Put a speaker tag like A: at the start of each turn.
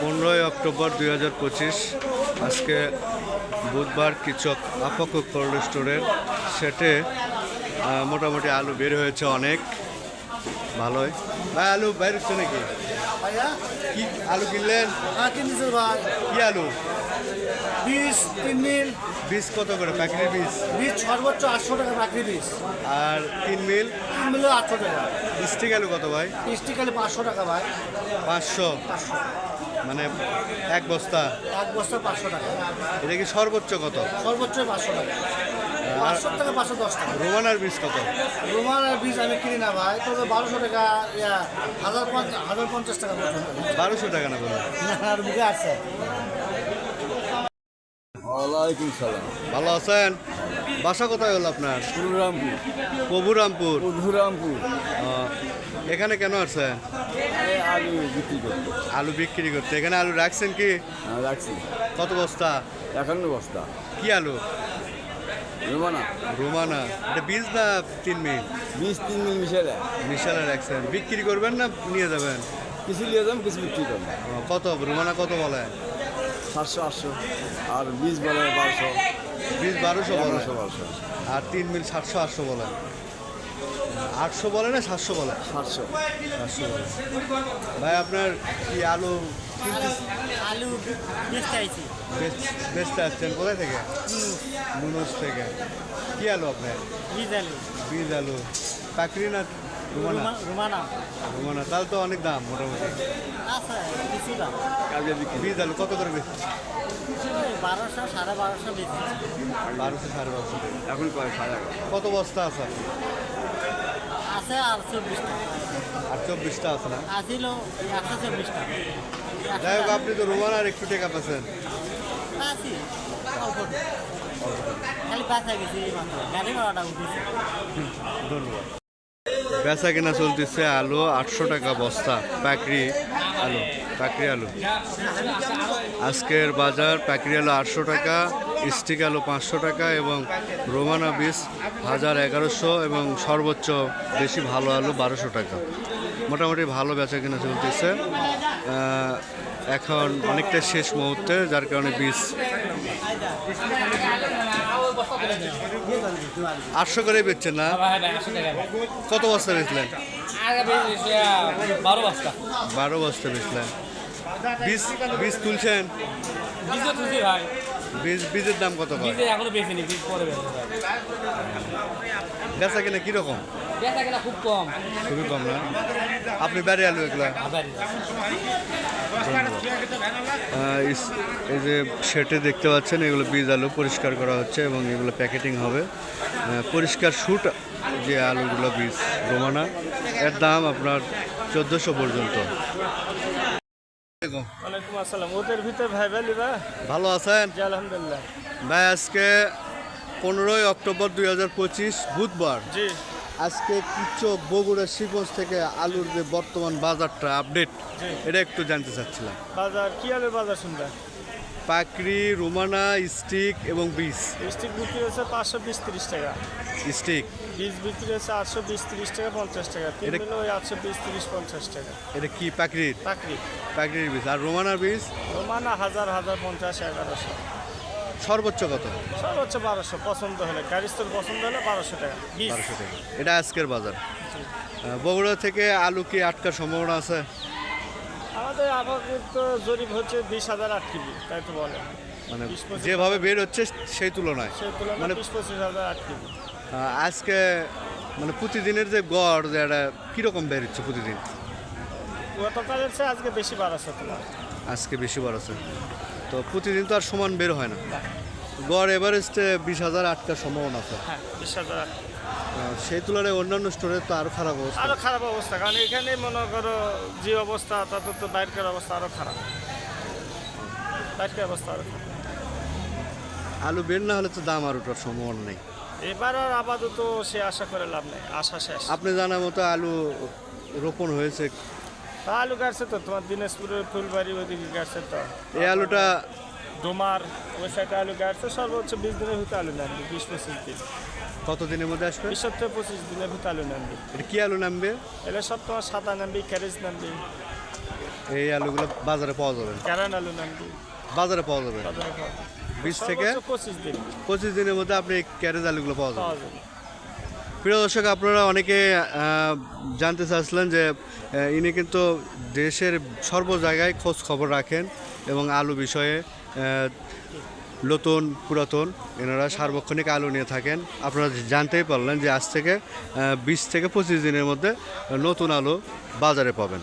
A: পনেরোই অক্টোবর দুই হাজার পঁচিশ, আজকে বুধবার কৃষক আপাক কোল্ড স্টোরের সেটে মোটামুটি আলু বের হয়েছে অনেক। ভালোই। ভাই আলু বের হচ্ছে নাকি? কি আলু কিনলেন
B: হ্যাঁ কিনতেছে ভাই।
A: কি আলু?
B: বিশ তিন মিল।
A: বীজ কত করে প্যাকেটের বীজ
B: বিশ সর্বোচ্চ আটশো টাকা বাকি বিশ।
A: আর তিন মিল?
B: তিন মিলে আটশো টাকা।
A: স্টিক আলু কত ভাই?
B: স্টিকালে পাঁচশো টাকা ভাই।
A: পাঁচশো।
B: পাঁচশো।
A: মানে এক বস্তা?
B: এক বস্তা পাঁচশো টাকা।
A: এটা কি সর্বোচ্চ কত?
B: সর্বোচ্চ পাঁচশো টাকা। পাঁচশো টাকা পাঁচশো দশ টাকা।
A: রোমানার বীজ কত?
B: রুমাল আর বীজ আমি কিনি না ভাই তবে বারোশো টাকা ইয়া, হাজার পঞ্চাশ হাজার পঞ্চাশ টাকা
A: বারোশো টাকা না বলুন
B: আর বুকে আছে।
C: ওয়ালাইকুম সালাম।
A: ভালো আছেন? বাসা কোথায় হলো আপনার?
C: পুরুরামপুর
A: প্রভুরামপুর।
C: মধুরামপুর
A: আহ, এখানে কেন আসছেন?
C: এই আলু বিক্রি করতে।
A: আলু বিক্রি করতে। এখানে আলু রাখছেন কি?
C: হ্যাঁ, রাখছি।
A: কত বস্তা?
C: একান্ন বস্তা।
A: কি আলু?
C: রুমানা।
A: রোমানা। এটা বীজ না তিন মিনিট
C: বিশ তিন মিল মিশালে।
A: মিশালে রাখছেন বিক্রি করবেন না নিয়ে যাবেন?
C: কিছু নিয়ে যাম কিছু বিক্রি করব
A: আহ, কত? রোমানা কত বলে?
C: সাতশো আটশো। আর বীজ বলে বারোশো।
A: বীজ বারোশো বলে।
C: এগারোশো বারোশো।
A: আর তিন মিল সাতশো আটশো বলে। আটশো বলে না সাতশো বলে?
C: সাতশো।
A: সাতশো বলে। ভাই আপনার কি আলু
B: বেচতে আইছি
A: বেচ- বেচতে আসছেন কোথায় থেকে? থেকে। কি আলু আপনার?
B: বীজ আলু।
A: বীজ আলু। পাকড়ি না রুমানা?
B: রুমানা।
A: রুমানা তাহলে তো অনেক দাম মোটামুটি।
B: আছে কিছু দাম।
C: কালকে বিক্রি।
A: বীজ আলু কত করে বেচছে
B: বারোশো সাড়ে বারোশো বেশি
A: বারোশো সাড়ে বারোশো।
C: এখন কয়? সাড়ে
A: কত বস্তা আছে?
B: আছে আর চব্বিশটা।
A: আর চব্বিশটা আছে না?
B: আসিল একশো চব্বিশটা।
A: যাই হোক আপনি তো রুমানার একটু টেকা পাচ্ছেন।
B: আছি খালি বাঁচা গেছি গাড়ি ভাড়াটা উঠেছে।
A: ধন্যবাদ। বেচা কেনা চলতেছে আলু আটশো টাকা বস্তা পাকড়ি আলু, পাকড়ি আলু। আজকের বাজার পাকড়ি আলু আটশো টাকা, স্টিক আলু পাঁচশো টাকা এবং রোমানা বীজ হাজার এগারোশো এবং সর্বোচ্চ বেশি ভালো আলু বারোশো টাকা। মোটামুটি ভালো বেচা কেনা চলতেছে। এখন অনেকটা শেষ মুহূর্তে, যার কারণে বীজ আটশো করে বেচছেন না? কত বস্তা বেচলেন?
D: বারো বস্তা।
A: বারো বস্তা বেচলেন বীজ বীজ তুলছেন?
D: বীজও খুশি ভাই।
A: বীজ বীজের দাম কত হয়
D: বীজে এখনও বেশি বীজ পরে
A: বেচা কিনা কীরকম?
D: বেচা কেনা খুব কম।
A: খুবই কম না? আপনি বাড়ি আলু এগুলো ইস- এই যে শেটে দেখতে পাচ্ছেন এগুলো বীজ আলু পরিষ্কার করা হচ্ছে এবং এগুলো প্যাকেটিং হবে। পরিষ্কার শুট যে আলুগুলো বীজ রোমানা এর দাম আপনার চোদ্দোশো পর্যন্ত।
B: ওয়ালাইকুম আসসালাম। ওদের ভিতরে ভাই ভাই
A: ভালো আছেন?
B: আলহামদুলিল্লাহ।
A: ভাই আজকে পনেরোই অক্টোবর দুই হাজার পঁচিশ বুধবার। আজকে কিচক বগুড়া শিবগঞ্জ থেকে আলুর যে বর্তমান বাজারটা আপডেট এটা একটু জানতে চাচ্ছিলাম।
B: বাজার কি আলুর বাজার শুনবেন?
A: পাকড়ি রুমানা স্টিক এবং বীজ।
B: স্টিক বিক্রি হচ্ছে পাঁচশো বিশ তিরিশ টাকা।
A: স্টিক?
B: বীজ বিক্রি হচ্ছে আটশো বিশ তিরিশ টাকা পঞ্চাশ টাকা। তিন
A: এটা-
B: মিলে ওই আটশো বিশ তিরিশ পঞ্চাশ টাকা।
A: এটা কি পাকড়ির
B: চাকরি
A: পাকড়ির বীজ। আর রোমানার বীজ?
B: রোমানা হাজার হাজার পঞ্চাশ এগারোশো।
A: সর্বোচ্চ কত?
B: সর্বোচ্চ বারোশো পছন্দ হলে। গাড়ি স্থল পছন্দ হলে বারোশো টাকা।
A: বারোশো টাকা। এটা আজকের বাজার। আহ, বগুড়া থেকে আলু কি আটকার সম্ভাবনা আছে?
B: আমাদের আপাতত জরিপ হচ্ছে বিশ হাজার আট কেজি তাই তো বলে।
A: মানে যেভাবে বের হচ্ছে সেই তুলনায়।
B: সেই তুলনায়
A: মানে
B: বিশ পঁচিশ হাজার আট কেজি।
A: আজকে মানে প্রতিদিনের যে গড় যে একটা কীরকম বের হচ্ছে প্রতিদিন?
B: গতকালের চেয়ে আজকে বেশি বাড়াচ্ছে তোমার
A: আজকে বেশি বার আছে তো প্রতিদিন তো আর সমান বের হয় না। গড় এভারেস্টে বিশ হাজার আটকার সম্ভাবনা আছে।
B: হ্যাঁ বিশ হাজার আট।
A: আহ, সেই তুলনায় অন্যান্য স্টোরে তো আরও খারাপ অবস্থা।
B: আরও খারাপ অবস্থা কারণ এখানে মনে করো যে অবস্থা তাতে তো বাইরের অবস্থা আরও খারাপ। বাইরের অবস্থা আরও খারাপ।
A: আলু বের না হলে তো দাম আর ওঠার সম্ভাবনা নেই।
B: এবার আর আপাতত সে আশা করে লাভ নেই আশা শেষ।
A: আপনি জানার মতো আলু রোপণ হয়েছে?
B: আলু কাটছে তো তোমার দিনাজপুরের ফুলবাড়ি ওইদিকে কাটছে তো।
A: এই আলুটা
B: ডোমার ওই সাইডে আলু কাটছে সর্বোচ্চ বিশ দিনের ভিতরে আলু নামবে বিশ পঁচিশ দিন।
A: কত দিনের মধ্যে আসবে
B: বিশ পঁচিশ দিনের ভিতরে আলু নামবে।
A: এটা কি আলু নামবে?
B: এটা সব তোমার সাদা নামবে ক্যারেজ নামবে।
A: এই আলুগুলো বাজারে পাওয়া যাবে।
B: ক্যারান আলু নামবে।
A: বাজারে পাওয়া যাবে। বিশ থেকে
B: পঁচিশ দিন।
A: পঁচিশ দিনের মধ্যে আপনি ক্যারেজ আলুগুলো পাওয়া যাবে। প্রিয় দর্শক আপনারা অনেকে জানতে চাচ্ছিলেন যে ইনি কিন্তু দেশের সর্ব জায়গায় খোঁজ খবর রাখেন এবং আলু বিষয়ে নতুন পুরাতন, এনারা সার্বক্ষণিক আলো নিয়ে থাকেন। আপনারা জানতেই পারলেন যে আজ থেকে বিশ থেকে পঁচিশ দিনের মধ্যে নতুন আলো বাজারে পাবেন।